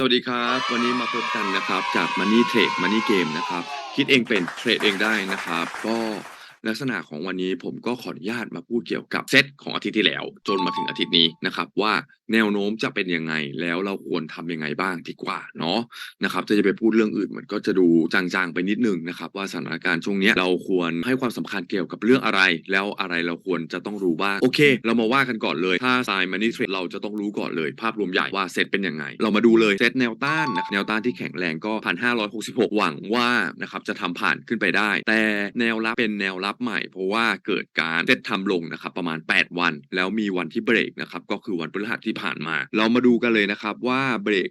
สวัสดีครับ วันนี้มาพบกันนะครับจาก Money Trade Money Game นะครับ คิดเองเป็นเทรดเองได้นะครับ ก็ ลักษณะของวันนี้ผมก็ขออนุญาตมาพูดเกี่ยวกับเซตของอาทิตย์ที่แล้ว จนมาถึงอาทิตย์นี้นะครับว่าแนวโน้มจะเป็นยังไงแล้วเราควรทำยังไงบ้างดีกว่าเนาะนะครับถ้าจะไปพูดเรื่องอื่นมันก็จะดูจางๆไปนิดนึงนะครับว่าสถานการณ์ช่วงเนี้ยเราควรให้ความสำคัญเกี่ยวกับเรื่องอะไร แล้วอะไรเราควรจะต้องรู้บ้างโอเค เรามาว่ากันก่อนเลย ถ้าสาย Money Trade เราจะต้องรู้ก่อนเลย ภาพรวมใหญ่ว่าเซตเป็นยังไง เรามาดูเลยเซตแนวต้านนะแนวต้านที่แข็งแรงก็1,566หกสิบหกหวังว่านะครับจะทำผ่านขึ้นไปได้ แต่แนวรับเป็นแนวรับใหม่ เพราะว่าเกิดการเซตทำลงนะครับประมาณ 8 วัน แล้วมีวันที่เบรกนะครับก็คือวันพฤหัสที่ผ่านมา เรามาดูกันเลยนะครับว่าเบรก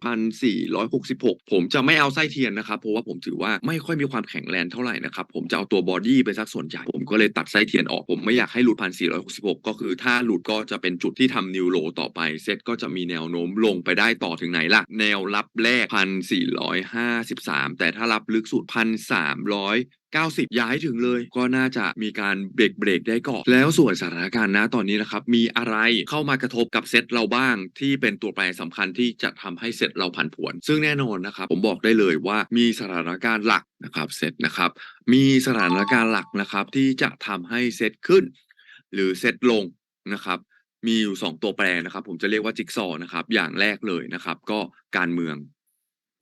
1,466ผมจะไม่เอาไส้เทียนนะครับ เพราะว่าผมถือว่าไม่ค่อยมีความแข็งแรงเท่าไหร่นะครับ ผมจะเอาตัวบอดี้เป็นสักส่วนใหญ่ผมก็เลยตัดไส้เทียนออกผมไม่อยากให้หลุด1,466ก็คือถ้าหลุดก็จะเป็นจุดที่ทำนิวโลต่อไปเซตก็จะมีแนวโน้มลงไปได้ต่อถึงไหนล่ะ แนวรับแรก1,453แต่ถ้ารับลึกสุด1,300 90 ย้ายถึงเลย ก็น่าจะมีการเบรกเบรกได้ก่อน แล้วส่วนสถานการณ์นะตอนนี้นะครับ มีอะไรเข้ามากระทบกับเซตเราบ้าง ที่เป็นตัวแปรสำคัญที่จะทำให้เซตเราผันผวน ซึ่งแน่นอนนะครับ ผมบอกได้เลยว่ามีสถานการณ์หลักนะครับเซตนะครับ มีสถานการณ์หลักนะครับ ที่จะทำให้เซตขึ้น หรือเซตลงนะครับมีอยู่ 2 ตัวแปรนะครับ ผมจะเรียกว่าจิ๊กซอว์นะครับ อย่างแรกเลยนะครับ ก็การเมือง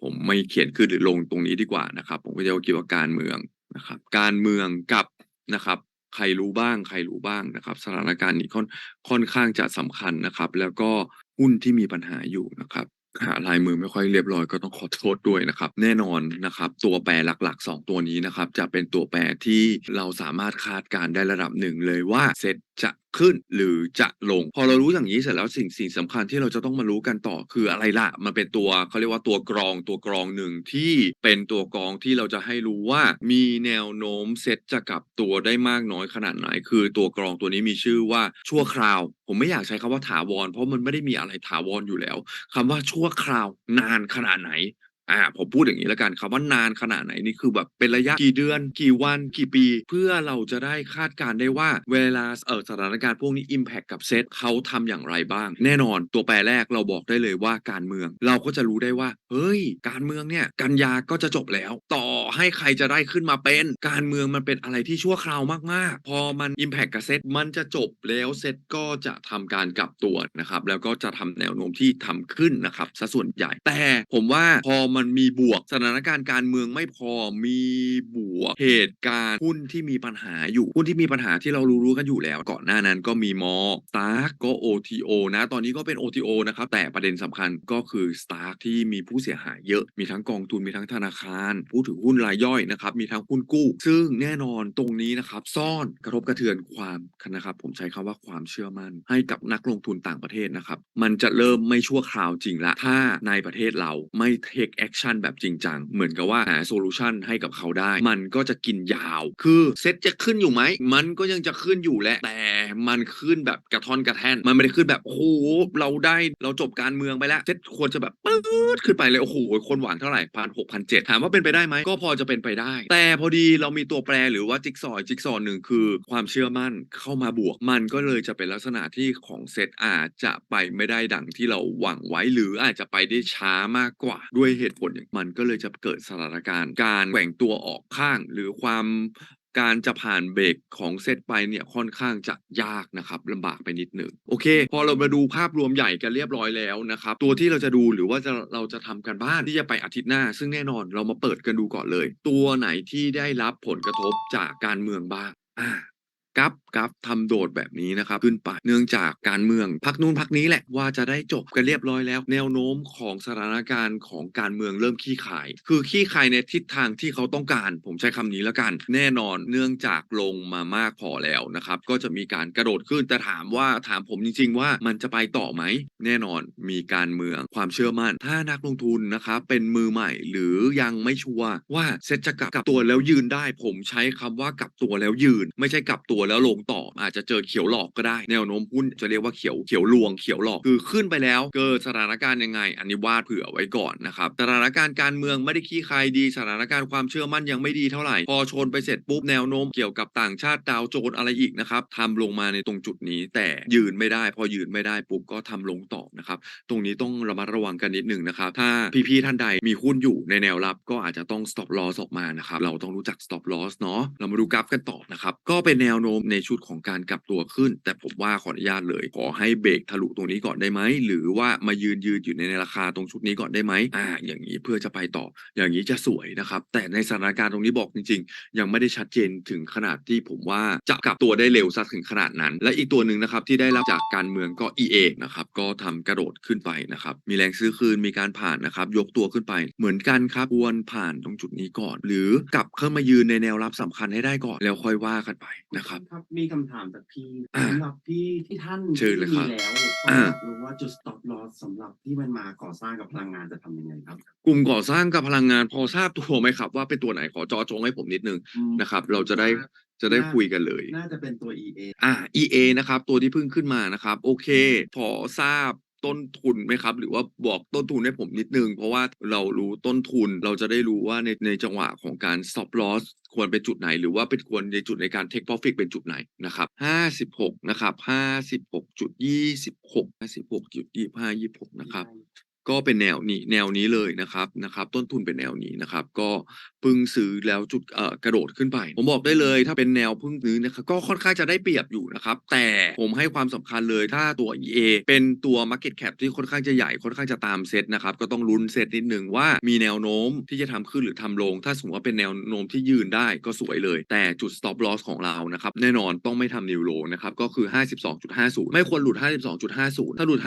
ผมไม่เขียนขึ้นหรือลงตรงนี้ดีกว่านะครับ ผมก็จะเอาเกี่ยวกับการเมือง นะครับ การเมืองกับนะครับ ใครรู้บ้าง ใครรู้บ้างนะครับ สถานการณ์นี้ค่อนค่อนข้างจะสำคัญนะครับ แล้วก็หุ้นที่มีปัญหาอยู่นะครับหาลายมือไม่ค่อยเรียบร้อยก็ต้องขอโทษด้วยนะครับ แน่นอนนะครับ ตัวแปรหลักๆ 2 ตัวนี้นะครับ จะเป็นตัวแปรที่เราสามารถคาดการณ์ได้ระดับหนึ่งเลยว่าเซต จะขึ้นหรือจะลง พอเรารู้อย่างนี้เสร็จแล้วสิ่งสิ่งสำคัญที่เราจะต้องมารู้กันต่อคืออะไรล่ะ มันเป็นตัวเขาเรียกว่าตัวกรองตัวกรองหนึ่งที่เป็นตัวกรองที่เราจะให้รู้ว่ามีแนวโน้มเซตจะกลับตัวได้มากน้อยขนาดไหน คือตัวกรองตัวนี้มีชื่อว่าชั่วคราว ผมไม่อยากใช้คำว่าถาวร เพราะมันไม่ได้มีอะไรถาวรอยู่แล้วคำว่าชั่วคราวนานขนาดไหน อ่าผมพูดอย่างนี้แล้วกันคำว่านานขนาดไหนนี่คือแบบเป็นระยะกี่เดือน กี่วันกี่ปี เพื่อเราจะได้คาดการณ์ได้ว่าเวลาเออสถานการณ์พวกนี้ Impact กับเซตเขาทำอย่างไรบ้าง แน่นอนตัวแปรแรกเราบอกได้เลยว่าการเมือง เราก็จะรู้ได้ว่า เฮ้ย การเมืองเนี่ยกันยาก็จะจบแล้ว ต่อให้ใครจะได้ขึ้นมาเป็น การเมืองมันเป็นอะไรที่ชั่วคราวมากๆ พอมัน Impact กับเซตมันจะจบแล้วเซตก็จะทำการกลับตัวนะครับแล้วก็จะทำแนวโน้มที่ทำขึ้นนะครับซะส่วนใหญ่แต่ผมว่าพอมันมีบวกสถานการณ์การเมืองไม่พอมีบวกเหตุการณ์หุ้นที่มีปัญหาอยู่หุ้นที่มีปัญหาที่เรารู้ๆกันอยู่แล้ว ก่อนหน้านั้นก็มีมอ Stark ก็ OTO นะ ตอนนี้ก็เป็น OTO นะครับแต่ประเด็นสำคัญก็คือ Stark ที่มีผู้เสียหายเยอะมีทั้งกองทุนมีทั้งธนาคาร ผู้ถือหุ้นรายย่อยนะครับมีทั้งหุ้นกู้ ซึ่งแน่นอนตรงนี้นะครับซ่อนกระทบกระเทือนความนะครับผมใช้คำว่าความเชื่อมั่น ให้กับนักลงทุนต่างประเทศนะครับมันจะเริ่มไม่ชั่วคราวจริงละถ้าในประเทศเราไม่ take action แบบจริงจัง เหมือนกับว่าหาโซลูชันให้กับเขาได้ มันก็จะกินยาว คือเซ็ตจะขึ้นอยู่ไหม มันก็ยังจะขึ้นอยู่แหละ แต่มันขึ้นแบบกระท่อนกระแท่น มันไม่ได้ขึ้นแบบ โอ้โห เราได้เราจบการเมืองไปแล้ว เซ็ตควรจะแบบปื๊ดขึ้นไปเลย โอ้โห คนหวังเท่าไหร่พันหกพันเจ็ดถามว่าเป็นไปได้ไหม ก็พอจะเป็นไปได้ แต่พอดีเรามีตัวแปรหรือว่าจิ๊กซอว์จิ๊กซอว์หนึ่งคือความเชื่อมั่นเข้ามาบวก มันก็เลยจะเป็นลักษณะที่ของเซตอาจจะไปไม่ได้ดังที่เราหวังไว้ หรืออาจจะไปได้ช้ามากกว่าด้วยเหตุผลมันก็เลยจะเกิดสถานการณ์ การแกว่งตัวออกข้าง หรือความการจะผ่านเบรกของเซตไปเนี่ยค่อนข้างจะยากนะครับลำบากไปนิดหนึ่งโอเค พอเรามาดูภาพรวมใหญ่กันเรียบร้อยแล้วนะครับ ตัวที่เราจะดูหรือว่าจะเราจะทำกันบ้านที่จะไปอาทิตย์หน้า ซึ่งแน่นอนเรามาเปิดกันดูก่อนเลย ตัวไหนที่ได้รับผลกระทบจากการเมืองบ้างอ่า กับกับทำโดดแบบนี้นะครับขึ้นไปเนื่องจากการเมืองพักนู้นพักนี้แหละว่าจะได้จบกันเรียบร้อยแล้ว แนวโน้มของสถานการณ์ของการเมืองเริ่มขี้ขาย คือขี้ขายในทิศทางที่เขาต้องการ ผมใช้คำนี้แล้วกัน แน่นอนเนื่องจากลงมามากพอแล้วนะครับก็จะมีการกระโดดขึ้นแต่ถามว่าถามผมจริง ๆ ว่ามันจะไปต่อไหมแน่นอนมีการเมืองความเชื่อมั่น ถ้านักลงทุนนะครับเป็นมือใหม่หรือยังไม่ชัวร์ว่าเซ็ตจะกลับกลับตัวแล้วยืนได้ ผมใช้คำว่ากลับตัวแล้วยืน ไม่ใช่กลับตัวแล้วลงต่ออาจจะเจอเขียวหลอกก็ได้แนวโน้มหุ้นจะเรียกว่าเขียวเขียวลวงเขียวหลอกคือขึ้นไปแล้ว เกิดสถานการณ์ยังไง อันนี้วาดเผื่อไว้ก่อนนะครับสถานการณ์การเมืองไม่ได้ขี้ใครดีสถานการณ์ความเชื่อมั่นยังไม่ดีเท่าไหร่พอชนไปเสร็จปุ๊บแนวโน้มเกี่ยวกับต่างชาติดาวโจนอะไรอีกนะครับทำลงมาในตรงจุดนี้ แต่ยืนไม่ได้ พอยืนไม่ได้ปุ๊บก็ทำลงต่อนะครับตรงนี้ต้องระมัดระวังกันนิดหนึ่งนะครับถ้าพี่ๆท่านใดมีหุ้นอยู่ในแนวรับก็อาจจะต้อง stop loss ออกมานะครับเราต้องรู้จัก stop loss เนาะเรามาดูกราฟกันต่อนะครับก็เป็นแนวโน้มในชุดของการกลับตัวขึ้น แต่ผมว่าขออนุญาตเลย ขอให้เบรกทะลุตรงนี้ก่อนได้ไหม หรือว่ามายืนยืนอยู่ในราคาตรงชุดนี้ก่อนได้ไหมอ่า อย่างนี้เพื่อจะไปต่อ อย่างนี้จะสวยนะครับ แต่ในสถานการณ์ตรงนี้บอกจริง ๆ ยังไม่ได้ชัดเจนถึงขนาดที่ผมว่าจะกลับตัวได้เร็วสักถึงขนาดนั้น และอีกตัวหนึ่งนะครับที่ได้รับจากการเมืองก็ EA นะครับก็ทำกระโดดขึ้นไปนะครับมีแรงซื้อคืนมีการผ่านนะครับยกตัวขึ้นไป เหมือนกันครับควรผ่านตรงจุดนี้ก่อน หรือกลับเข้ามายืนในแนวรับสำคัญให้ได้ก่อนแล้วค่อยว่ากันไปนะครับครับมีคำถามจากพี่อ่าสำหรับพี่ที่ท่านเชิญเลยครับที่มีแล้วอ่าก็อยากรู้ว่าจุด stop loss สำหรับที่มันมาก่อสร้างกับพลังงานจะทำยังไงครับกลุ่มก่อสร้างกับพลังงานพอทราบตัวไหมครับ ว่าเป็นตัวไหนขอจอจงให้ผมนิดนึงอืม นะครับ เราจะได้จะได้คุยกันเลย น่าจะเป็นตัว EA อ่า EA นะครับ ตัวที่เพิ่งขึ้นมานะครับ โอเค พอทราบ ต้นทุนไหมครับ หรือว่าบอกต้นทุนให้ผมนิดนึง เพราะว่าเรารู้ต้นทุนเราจะได้รู้ว่าในในจังหวะของการ stop loss ควรเป็นจุดไหน หรือว่าเป็นควรในจุดในการ take profit เป็นจุดไหนนะครับ56 นะครับ 56จุด26 56จุด25 26 นะครับ ก็เป็นแนวนี้แนวนี้เลยนะครับนะครับ ต้นทุนเป็นแนวนี้นะครับ ก็พึ่งซื้อแล้วจุดเอ่อกระโดดขึ้นไป ผมบอกได้เลยถ้าเป็นแนวพึ่งซื้อนะครับก็ค่อนข้างจะได้เปรียบอยู่นะครับ แต่ผมให้ความสำคัญเลยถ้าตัว EA เป็นตัว Market Cap ที่ค่อนข้างจะใหญ่ค่อนข้างจะตามเซตนะครับ ก็ต้องลุ้นเซตนิดนึงว่ามีแนวโน้มที่จะทำขึ้นหรือทำลง ถ้าสมมติว่าเป็นแนวโน้มที่ยืนได้ก็สวยเลย แต่จุด stop loss ของเรานะครับแน่นอนต้องไม่ทำนิวโลนะครับก็คือ 52.50 ไม่ควรหลุด 52.50 ถ้าหลุด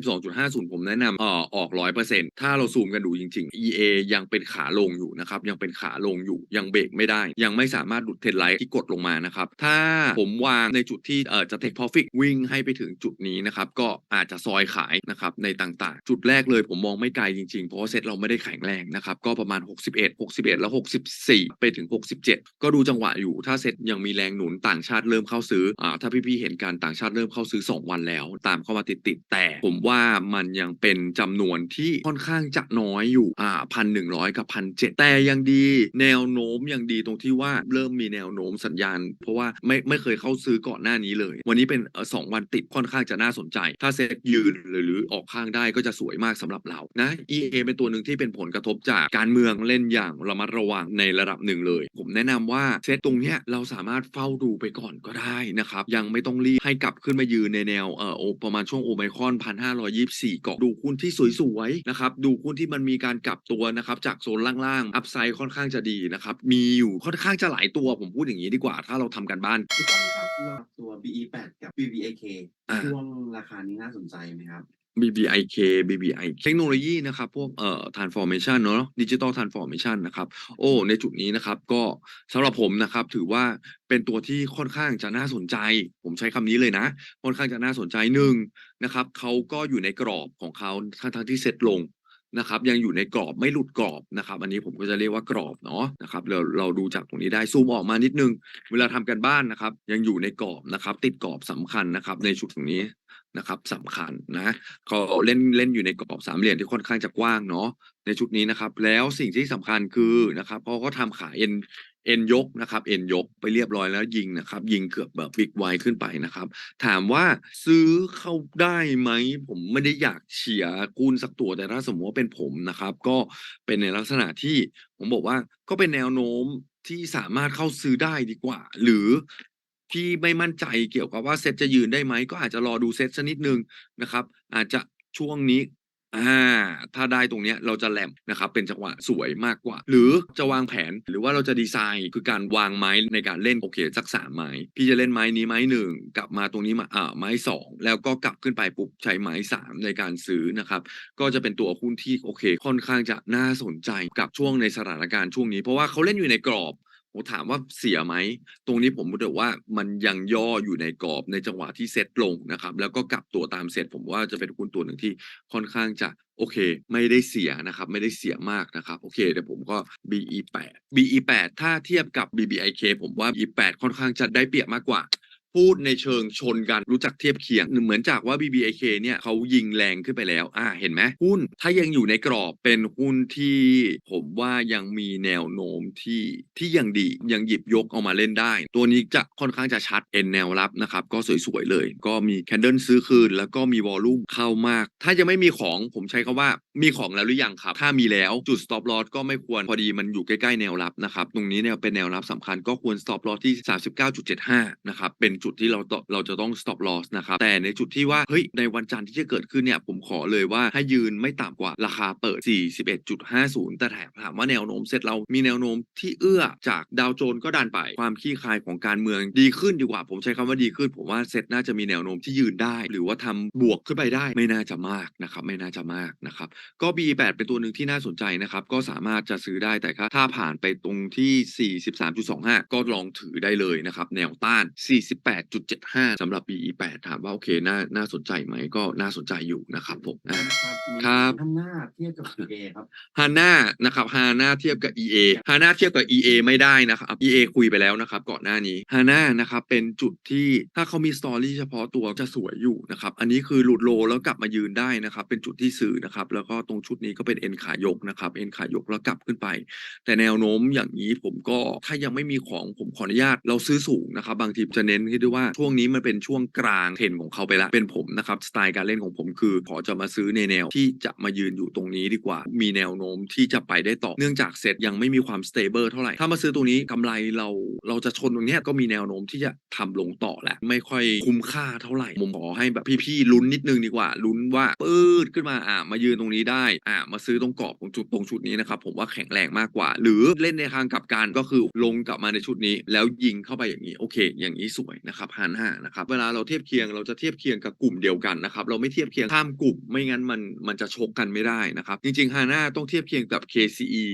52.50 ผมแนะนำเอ่อออก100%ถ้าเราซูมกันดูจริง ๆ EA ยังเป็นขาลงอยู่นะครับ ยังเป็นขาลงอยู่ ยังเบรกไม่ได้ ยังไม่สามารถหลุดเทรนไลท์ที่กดลงมานะครับ ถ้าผมวางในจุดที่เอ่อจะ take profit วิ่งให้ไปถึงจุดนี้นะครับ ก็อาจจะซอยขายนะครับในต่างๆ จุดแรกเลยผมมองไม่ไกลจริงๆ เพราะเซ็ตเราไม่ได้แข็งแรงนะครับ ก็ประมาณ 61 61 แล้ว 64 ไปถึง 67 ก็ดูจังหวะอยู่ ถ้าเซ็ตยังมีแรงหนุนต่างชาติเริ่มเข้าซื้ออ่าถ้าพี่ๆเห็นการต่างชาติเริ่มเข้าซื้อ 2 วันแล้ว ตามเข้ามาติดๆแต่ผมว่ามันยังเป็นจำนวนที่ค่อนข้างจะน้อยอยู่อ่าพันหนึ่งร้อยกับพันเจ็ดแต่ยังดีแนวโน้มยังดีตรงที่ว่าเริ่มมีแนวโน้มสัญญาณ เพราะว่าไม่ไม่เคยเข้าซื้อก่อนหน้านี้เลย วันนี้เป็นสองวันติดค่อนข้างจะน่าสนใจ ถ้าเซ็ตยืนหรือหรือออกข้างได้ก็จะสวยมากสำหรับเรานะ EA เป็นตัวหนึ่งที่เป็นผลกระทบจากการเมืองเล่นอย่างระมัดระวังในระดับหนึ่งเลย ผมแนะนำว่าเซตตรงเนี้ยเราสามารถเฝ้าดูไปก่อนก็ได้นะครับ ยังไม่ต้องรีบให้กลับขึ้นมายืนในแนวเอ่อประมาณช่วงโอไมครอนพันห้าร้อยยี่สี่เกาะดูหุ้นที่สวยๆนะครับดูหุ้นที่มันมีการกลับตัวนะครับจากโซนล่างๆอัพไซด์ค่อนข้างจะดีนะครับมีอยู่ค่อนข้างจะหลายตัวผมพูดอย่างนี้ดีกว่าถ้าเราทำกันบ้านพี่ต้นครับเราตัว BE8 กับ BBAK อ่าช่วงราคานี้น่าสนใจไหมครับ BBIK BBI เทคโนโลยีนะครับพวกเอ่อ transformation เนอะ digital transformation นะครับโอ้ในจุดนี้นะครับก็สำหรับผมนะครับถือว่าเป็นตัวที่ค่อนข้างจะน่าสนใจ ผมใช้คำนี้เลยนะ ค่อนข้างจะน่าสนใจหนึ่งนะครับเขาก็อยู่ในกรอบของเขาทั้งทั้งที่เซ็ตลงนะครับยังอยู่ในกรอบไม่หลุดกรอบนะครับอันนี้ผมก็จะเรียกว่ากรอบเนาะนะครับเราเราดูจากตรงนี้ได้ซูมออกมานิดนึง เวลาทำกันบ้านนะครับยังอยู่ในกรอบนะครับติดกรอบสำคัญนะครับในชุดตรงนี้ นะครับสำคัญนะเขาเล่นเล่นอยู่ในกรอบสามเหลี่ยมที่ค่อนข้างจะกว้างเนาะในชุดนี้นะครับ แล้วสิ่งที่สำคัญคือนะครับเขาก็ทำขาเอ็นเอ็นยกนะครับเอ็นยกไปเรียบร้อยแล้วยิงนะครับ ยิงเกือบแบบบิ๊กไวขึ้นไปนะครับ ถามว่าซื้อเข้าได้ไหม ผมไม่ได้อยากเชียกุนสักตัวแต่ถ้าสมมติว่าเป็นผมนะครับ ก็เป็นในลักษณะที่ผมบอกว่าก็เป็นแนวโน้มที่สามารถเข้าซื้อได้ดีกว่า หรือ ที่ไม่มั่นใจเกี่ยวกับว่าเซตจะยืนได้ไหม ก็อาจจะรอดูเซตสักนิดนึงนะครับ อาจจะช่วงนี้อ่าถ้าได้ตรงเนี้ยเราจะแหลมนะครับเป็นจังหวะสวยมากกว่า หรือจะวางแผนหรือว่าเราจะดีไซน์คือการวางไม้ในการเล่นโอเคสักสามไม้พี่จะเล่นไม้นี้ไม้หนึ่งกลับมาตรงนี้มาอ่าไม้สองแล้วก็กลับขึ้นไปปุ๊บใช้ไม้สามในการซื้อนะครับก็จะเป็นตัวหุ้นที่โอเค ค่อนข้างจะน่าสนใจกับช่วงในสถานการณ์ช่วงนี้ เพราะว่าเขาเล่นอยู่ในกรอบ ผมถามว่าเสียไหม ตรงนี้ผมบอกว่ามันยังย่ออยู่ในกรอบในจังหวะที่เซตลงนะครับ แล้วก็กลับตัวตามเซตผมว่าจะเป็นคุณตัวหนึ่งที่ค่อนข้างจะโอเค ไม่ได้เสียนะครับ ไม่ได้เสียมากนะครับ โอเคเดี๋ยวผมก็ BE8 BE8 ถ้าเทียบกับ BBIK ผมว่า BE8 ค่อนข้างจะได้เปรียบมากกว่า พูดในเชิงชนกันรู้จักเทียบเคียงเหมือนจากว่า BBIK เนี่ยเขายิงแรงขึ้นไปแล้ว อ่าเห็นไหมหุ้นถ้ายังอยู่ในกรอบเป็นหุ้นที่ผมว่ายังมีแนวโน้มที่ที่ยังดียังหยิบยกเอามาเล่นได้ ตัวนี้จะค่อนข้างจะชัดเอ็นแนวรับนะครับ ก็สวยๆเลย ก็มีแคนเดิลซื้อคืน แล้วก็มีวอลลุ่มเข้ามาก ถ้ายังไม่มีของผมใช้คำว่ามีของแล้วหรือยังครับ ถ้ามีแล้วจุด stop loss ก็ไม่ควรพอดีมันอยู่ใกล้ๆแนวรับนะครับตรงนี้เนี่ยเป็นแนวรับสำคัญก็ควร stop loss ที่ 39.75นะครับเป็นจุุดที่เราเราจะต้อง stop loss นะครับแต่ในจุดที่ว่าเฮ้ยในวันจันทร์ที่จะเกิดขึ้นเนี่ยผมขอเลยว่าให้ยืนไม่ต่ำกว่าราคาเปิด 41.50 แต่ถามว่าแนวโน้มเซ็ตเรามีแนวโน้มที่เอื้อจากดาวโจนก็ดันไปความขี้คายของการเมืองดีขึ้นดีกว่า ผมใช้คำว่าดีขึ้น ผมว่าเซ็ตน่าจะมีแนวโน้มที่ยืนได้ หรือว่าทำบวกขึ้นไปได้ไม่น่าจะมากนะครับไม่น่าจะมากนะครับก็ B8 เป็นตัวหนึ่งที่น่าสนใจนะครับก็สามารถจะซื้อได้แต่ถ้าผ่านไปตรงที่ 43.25 ก็ลองถือได้เลยนะครับแนวต้าน48.75สำหรับ BE8 ถามว่าโอเคน่าน่าสนใจไหมก็น่าสนใจอยู่นะครับผมอะนะครับมีครับท่านหน้าเทียบกับ PA ครับฮาน่านะครับฮาน่าเทียบกับ EA ฮาน่าเทียบกับ EA ไม่ได้นะครับ EA คุยไปแล้วนะครับก่อนหน้านี้ฮาน่านะครับเป็นจุดที่ถ้าเขามีสตอรี่เฉพาะตัวจะสวยอยู่นะครับอันนี้คือหลุดโลแล้วกลับมายืนได้นะครับเป็นจุดที่ซื้อนะครับแล้วก็ตรงชุดนี้ก็เป็นเอ็นขายกนะครับเอ็นขายกแล้วกลับขึ้นไป แต่แนวโน้มอย่างนี้ผมก็ถ้ายังไม่มีของผมขออนุญาตเราซื้อสูงนะครับบางทีจะเน้นที่ด้วยว่าช่วงนี้มันเป็นช่วงกลางเทรนของเขาไปแล้วเป็นผมนะครับสไตล์การเล่นของผมคือขอจะมาซื้อในแนวที่จะมายืนอยู่ตรงนี้ดีกว่า มีแนวโน้มที่จะไปได้ต่อเนื่องจากเซตยังไม่มีความสเตเบิลเท่าไหร่ถ้ามาซื้อตรงนี้กำไรเราเราจะชนตรงนี้ก็มีแนวโน้มที่จะทำลงต่อแหละไม่ค่อยคุ้มค่าเท่าไหร่ผมขอให้แบบพี่ๆลุ้นนิดนึงดีกว่าลุ้นว่าปื้ดขึ้นมาอะมายืนตรงนี้ได้อะมาซื้อตรงกรอบของจุดตรงชุดนี้นะครับผมว่าแข็งแรงมากกว่า หรือเล่นในทางกลับกันก็คือลงกลับมาในชุดนี้ แล้วยิงเข้าไปอย่างนี้โอเค อย่างนี้สวยนะครับฮันห้านะครับเวลาเราเทียบเคียงเราจะเทียบเคียงกับกลุ่มเดียวกันนะครับเราไม่เทียบเคียงข้ามกลุ่มไม่งั้นมันมันจะชกกันไม่ได้นะครับจริงๆฮาน่าต้องเทียบเคียงกับ KCE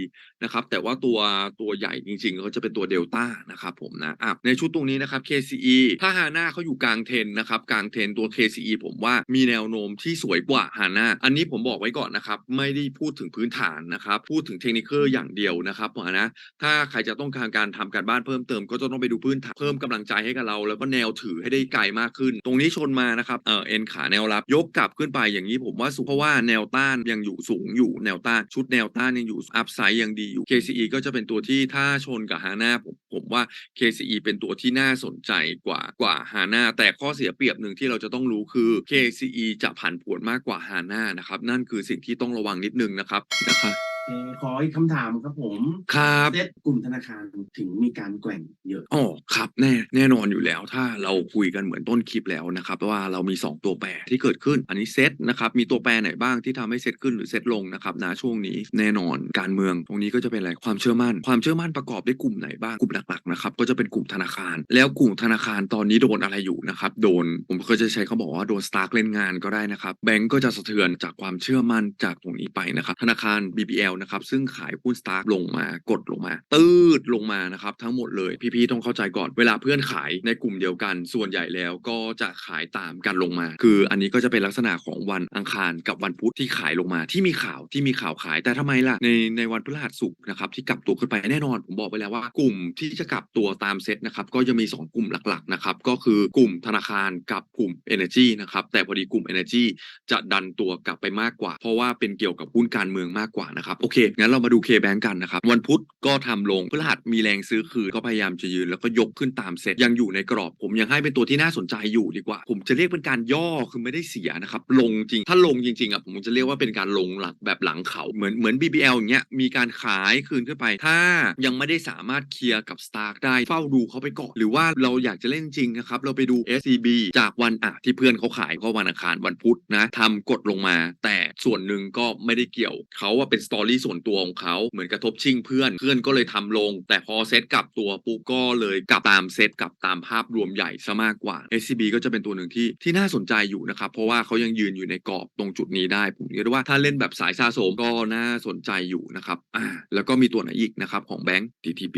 นะครับแต่ว่าตัวตัวใหญ่จริงๆเขาจะเป็นตัวเดลต้านะครับผมนะอะในชุดตรงนี้นะครับ KCE ถ้าฮาน่าเขาอยู่กลางเทนนะครับกลางเทนตัว KCE ผมว่ามีแนวโน้มที่สวยกว่าฮาน่าอันนี้ผมบอกไว้ก่อนนะครับไม่ได้พูดถึงพื้นฐานนะครับพูดถึงเทคนิคอย่างเดียวนะครับนะถ้าใครจะต้องการการทำการบ้านเพิ่มเติมก็จะต้องไปดูพื้นฐานเพิ่มกำลังใจให้กับเราแล้วก็แนวถือให้ได้ไกลมากขึ้น ตรงนี้ชนมานะครับเออเอ็นขาแนวรับ ยกกลับขึ้นไปอย่างนี้ผมว่าสูงเพราะว่าแนวต้านยังอยู่สูงอยู่แนวต้านชุดแนวต้านยังอยู่อัพไซด์ยังดีอยู่ KCE ก็จะเป็นตัวที่ถ้าชนกับฮาน่าผมผมว่า KCE เป็นตัวที่น่าสนใจกว่ากว่าฮาน่าแต่ข้อเสียเปรียบหนึ่งที่เราจะต้องรู้คือ KCE จะผันผวนมากกว่าฮาน่านะครับ นั่นคือสิ่งที่ต้องระวังนิดนึงนะครับนะครับ เอ่อขออีกคำถามครับผมครับเซตกลุ่มธนาคารถึงมีการแกว่งเยอะ อ๋อครับแน่แน่นอนอยู่แล้วถ้าเราคุยกันเหมือนต้นคลิปแล้วนะครับว่าเรามี 2 ตัวแปรที่เกิดขึ้นอันนี้เซตนะครับมีตัวแปรไหนบ้างที่ทำให้เซตขึ้นหรือเซตลงนะครับนะช่วงนี้แน่นอนการเมืองตรงนี้ก็จะเป็นอะไรความเชื่อมั่น ความเชื่อมั่นประกอบด้วยกลุ่มไหนบ้างกลุ่มหลักๆนะครับก็จะเป็นกลุ่มธนาคาร แล้วกลุ่มธนาคารตอนนี้โดนอะไรอยู่นะครับโดนผมก็จะใช้เขาบอกว่าโดนสตาร์กเล่นงานก็ได้นะครับแบงก์ก็จะสะเทือนจากความเชื่อมั่นจากตรงนี้ไปนะครับธนาคาร BBL นะครับซึ่งขายหุ้นสตาร์ลงมากดลงมา ตืดลงมานะครับทั้งหมดเลยพี่ๆต้องเข้าใจก่อนเวลาเพื่อนขายในกลุ่มเดียวกัน ส่วนใหญ่แล้วก็จะขายตามกันลงมา คืออันนี้ก็จะเป็นลักษณะของวันอังคารกับวันพุธที่ขายลงมาที่มีข่าวที่มีข่าวขายแต่ทำไมล่ะในในวันพฤหัสศุกร์นะครับที่กลับตัวขึ้นไปแน่นอน ผมบอกไปแล้วว่ากลุ่มที่จะกลับตัวตามเซ็ตนะครับก็จะมี 2 กลุ่มหลักๆนะครับก็คือกลุ่มธนาคารกับกลุ่ม Energy นะครับแต่พอดีกลุ่ม Energy จะดันตัวกลับไปมากกว่า เพราะว่าเป็นเกี่ยวกับหุ้นการเมืองมากกว่านะครับโอเค งั้นเรามาดู K-Bank กันนะครับ วันพุธก็ทำลงพฤหัสมีแรงซื้อคืนก็พยายามจะยืนแล้วก็ยกขึ้นตามเซตยังอยู่ในกรอบ ผมยังให้เป็นตัวที่น่าสนใจอยู่ดีกว่า ผมจะเรียกเป็นการย่อคือไม่ได้เสียนะครับลงจริงถ้าลงจริงๆอะผมจะเรียกว่าเป็นการลงหลังแบบหลังเขาเหมือนเหมือน BBL อย่างเงี้ยมีการขายคืนขึ้นไป ถ้ายังไม่ได้สามารถเคลียร์กับ Stark ได้เฝ้าดูเขาไปก่อนหรือว่าเราอยากจะเล่นจริงนะครับเราไปดู SCB จากวันอะที่เพื่อนเขาขายก็วันอังคารวันพุธนะทำกดลงมา แต่ส่วนหนึ่งก็ไม่ได้เกี่ยวเขาว่าเป็นสตอรีี่ส่วนตัวของเขาเหมือนกระทบชิงเพื่อน เพื่อนก็เลยทำลง แต่พอเซตกลับตัวปุ๊บก็เลยกลับตามเซตกลับตามภาพรวมใหญ่ซะมากกว่า SCB ก็จะเป็นตัวหนึ่งที่ที่น่าสนใจอยู่นะครับ เพราะว่าเขายังยืนอยู่ในกรอบตรงจุดนี้ได้ ผมคิดว่าถ้าเล่นแบบสายสะสมก็น่าสนใจอยู่นะครับอ่าแล้วก็มีตัวไหนอีกนะครับของแบงก์ TTB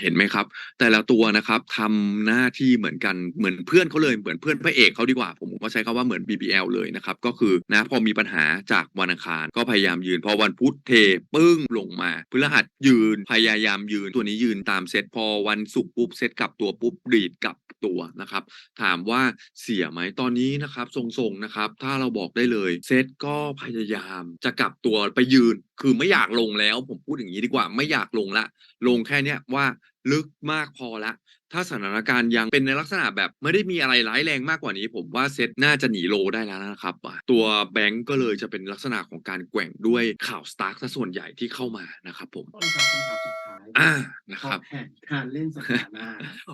เห็นไหมครับ แต่ละตัวนะครับทำหน้าที่เหมือนกันเหมือนเพื่อนเขาเลยเหมือนเพื่อนพระเอกเขาดีกว่า ผมก็ใช้คำว่าเหมือน BBL เลยนะครับก็คือนะพอมีปัญหาจากวันอังคาร ก็พยายามยืนพอวันพุธเทปึ้งลงมาพฤหัสยืนพยายามยืนตัวนี้ยืนตามเซตพอวันศุกร์ปุ๊บเซตกลับตัวปุ๊บดีดกลับตัวนะครับ ถามว่าเสียไหมตอนนี้นะครับทรงๆนะครับ ถ้าเราบอกได้เลย เซตก็พยายามจะกลับตัวไปยืนคือไม่อยากลงแล้ว ผมพูดอย่างนี้ดีกว่า ไม่อยากลงละ ลงแค่เนี้ยว่าลึกมากพอละ ถ้าสถานการณ์ยังเป็นในลักษณะแบบไม่ได้มีอะไรร้ายแรงมากกว่านี้ ผมว่าเซตน่าจะหนีโลได้แล้วนะครับ ตัวแบงก์ก็เลยจะเป็นลักษณะของการแกว่งด้วยข่าวสตาร์กซะส่วนใหญ่ที่เข้ามานะครับผมต้นครับคำถามสุดท้ายอ่านะครับ แผนการเล่นสัปดาห์หน้า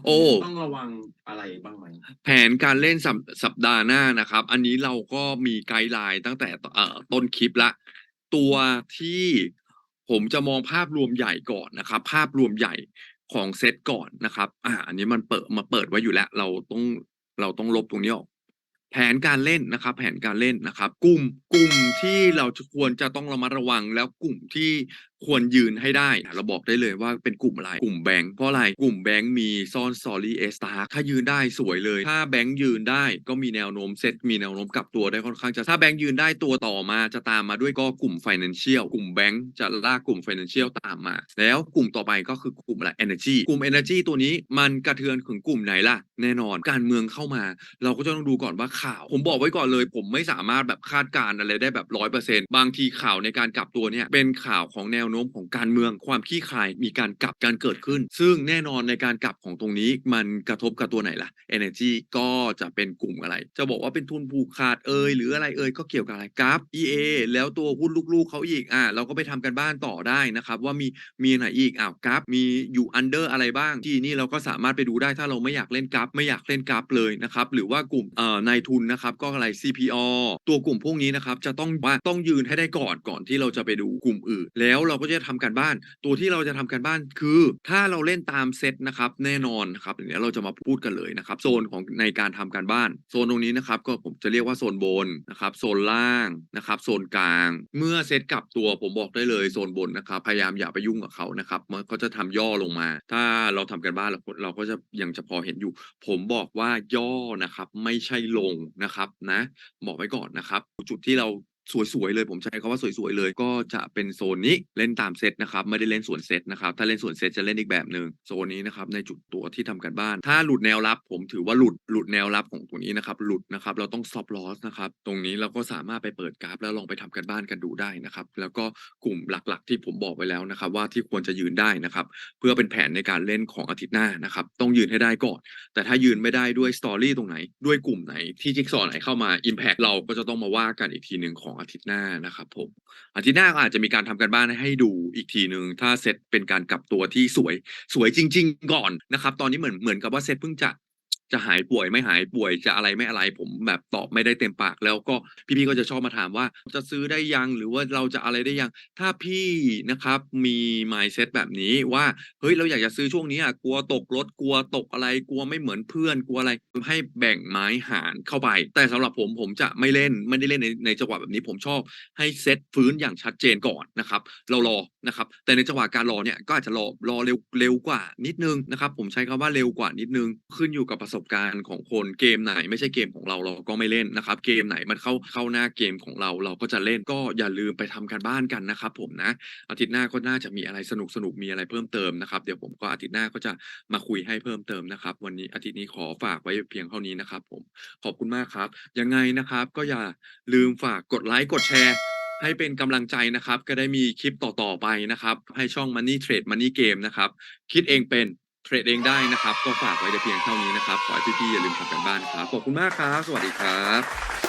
โอ้ ต้องระวังอะไรบ้างไหมแผนการเล่นสัปสัปดาห์หน้านะครับ อันนี้เราก็มีไกด์ไลน์ตั้งแต่เอ่อต้นคลิปละ ตัวที่ผมจะมองภาพรวมใหญ่ก่อนนะครับ ภาพรวมใหญ่ของเซตก่อนนะครับ อ่า อันนี้มันเปิดมาเปิดไว้อยู่แล้ว เราต้องเราต้องลบตรงนี้ออกแผนการเล่นนะครับ แผนการเล่นนะครับ กลุ่มกลุ่มที่เราควรจะต้องระมัดระวังแล้วกลุ่มที่ ควรยืนให้ได้ เราบอกได้เลยว่าเป็นกลุ่มอะไรกลุ่มแบงค์เพราะอะไรกลุ่มแบงค์มีซ่อนซอรี่เอสตาถ้ายืนได้สวยเลย ถ้าแบงค์ยืนได้ก็มีแนวโน้มเซ็ตมีแนวโน้มกลับตัวได้ค่อนข้างจะถ้าแบงค์ยืนได้ตัวต่อมาจะตามมาด้วยก็กลุ่ม Financial กลุ่มแบงค์จะลากกลุ่ม Financial ตามมา แล้วกลุ่มต่อไปก็คือกลุ่มอะไร Energy กลุ่ม Energy ตัวนี้มันกระเทือนถึงกลุ่มไหนล่ะ แน่นอนการเมืองเข้ามา เราก็จะต้องดูก่อนว่าข่าว ผมบอกไว้ก่อนเลย ผมไม่สามารถแบบคาดการณ์อะไรได้แบบร้อยเปอร์เซ็นต์บางทีข่าวในการกลับตัวเนี่ยเป็นข่าวของแนวโน้มของการเมืองความขี้คายมีการกลับการเกิดขึ้น ซึ่งแน่นอนในการกลับของตรงนี้มันกระทบกับตัวไหนล่ะ Energy ก็จะเป็นกลุ่มอะไร จะบอกว่าเป็นทุนผูกขาดเอยหรืออะไรเอยก็เกี่ยวกับอะไรกราฟ EA แล้วตัวหุ้นลูกๆเขาอีกอะเราก็ไปทำกันบ้านต่อได้นะครับ ว่ามีมีไหนอีกอ้าวกราฟมีอยู่อันเดอร์อะไรบ้าง ที่นี่เราก็สามารถไปดูได้ถ้าเราไม่อยากเล่นกราฟไม่อยากเล่นกราฟเลยนะครับหรือว่ากลุ่มเอ่อนายทุนนะครับก็อะไร CPO ตัวกลุ่มพวกนี้นะครับจะต้องว่าต้องยืนให้ได้ก่อนก่อนที่เราจะไปดูกลุ่มอื่น แล้วเราก็จะทำการบ้าน ตัวที่เราจะทำการบ้านคือ ถ้าเราเล่นตามเซตนะครับแน่นอนครับเดี๋ยวเราจะมาพูดกันเลยนะครับ โซนของในการทำการบ้าน โซนตรงนี้นะครับก็ผมจะเรียกว่าโซนบนนะครับโซนล่างนะครับโซนกลาง เมื่อเซตกลับตัวผมบอกได้เลยโซนบนนะครับพยายามอย่าไปยุ่งกับเขานะครับมันก็จะทำย่อลงมา ถ้าเราทำกันบ้านเราเราก็จะยังจะพอเห็นอยู่ ผมบอกว่าย่อนะครับไม่ใช่ลงนะครับนะบอกไว้ก่อนนะครับ จุดที่เรา สวยๆเลยผมใช้คำว่าสวยๆเลย ก็จะเป็นโซนนี้เล่นตามเซตนะครับไม่ได้เล่นส่วนเซตนะครับถ้าเล่นส่วนเซตจะเล่นอีกแบบหนึ่งโซนนี้นะครับในจุดตัวที่ทำกันบ้าน ถ้าหลุดแนวรับ ผมถือว่าหลุดหลุดแนวรับของตรงนี้นะครับหลุดนะครับเราต้อง stop loss นะครับตรงนี้เราก็สามารถไปเปิดกราฟ แล้วลองไปทำกันบ้านกันดูได้นะครับแล้วก็กลุ่มหลักๆ ที่ผมบอกไว้แล้วนะครับว่าที่ควรจะยืนได้นะครับเพื่อเป็นแผนในการเล่นของอาทิตย์หน้านะครับต้องยืนให้ได้ก่อนแต่ถ้ายืนไม่ได้ด้วยสตอรี่ตรงไหน ด้วยกลุ่มไหนที่จิ๊กซอไหนเข้ามา Impact เราก็จะต้องมาว่ากันอีกทีหนึ่งของอาทิตย์หน้านะครับผมอาทิตย์หน้าก็อาจจะมีการทำกันบ้านให้ดูอีกทีหนึ่งถ้าเซตเป็นการกลับตัวที่สวยสวยจริง ๆ ก่อนนะครับ ตอนนี้เหมือนเหมือนกับว่าเซตเพิ่งจะ จะหายป่วยไม่หายป่วยจะอะไรไม่อะไรผมแบบตอบไม่ได้เต็มปาก แล้วก็พี่ๆก็จะชอบมาถามว่า จะซื้อได้ยังหรือว่าเราจะอะไรได้ยัง ถ้าพี่นะครับมี mindset แบบนี้ว่าเฮ้ยเราอยากจะซื้อช่วงนี้อะกลัวตกรถกลัวตกอะไรกลัวไม่เหมือนเพื่อนกลัวอะไรให้แบ่งไม้หารเข้าไป แต่สำหรับผมผมจะไม่เล่นไม่ได้เล่นในในจังหวะแบบนี้ผมชอบให้เซตฟื้นอย่างชัดเจนก่อนนะครับ เรารอนะครับแต่ในจังหวะการรอเนี่ยก็อาจจะรอรอเร็วเร็วกว่านิดนึงนะครับผมใช้คำว่าเร็วกว่านิดนึง ขึ้นอยู่กับประสบการณ์ของคนเกมไหน ไม่ใช่เกมของเราเราก็ไม่เล่นนะครับเกมไหนมันเข้าเข้าหน้าเกมของเราเราก็จะเล่นก็อย่าลืมไปทำการบ้านกันนะครับผมนะอาทิตย์หน้าก็น่าจะมีอะไรสนุกสนุกมีอะไรเพิ่มเติมนะครับเดี๋ยวผมก็อาทิตย์หน้าก็จะมาคุยให้เพิ่มเติมนะครับ วันนี้อาทิตย์นี้ขอฝากไว้เพียงเท่านี้นะครับผมขอบคุณมากครับยังไงนะครับก็อย่าลืมฝากกดไลค์กดแชร์ ให้เป็นกำลังใจนะครับ ก็ได้มีคลิปต่อ ๆ ไปนะครับ ให้ช่อง Money Trade Money Game นะครับ คิดเองเป็นเทรดเองได้นะครับ ก็ฝากไว้แต่เพียงเท่านี้นะครับ ขอให้พี่ๆอย่าลืมทำกันบ้านครับ ขอบคุณมากครับ สวัสดีครับ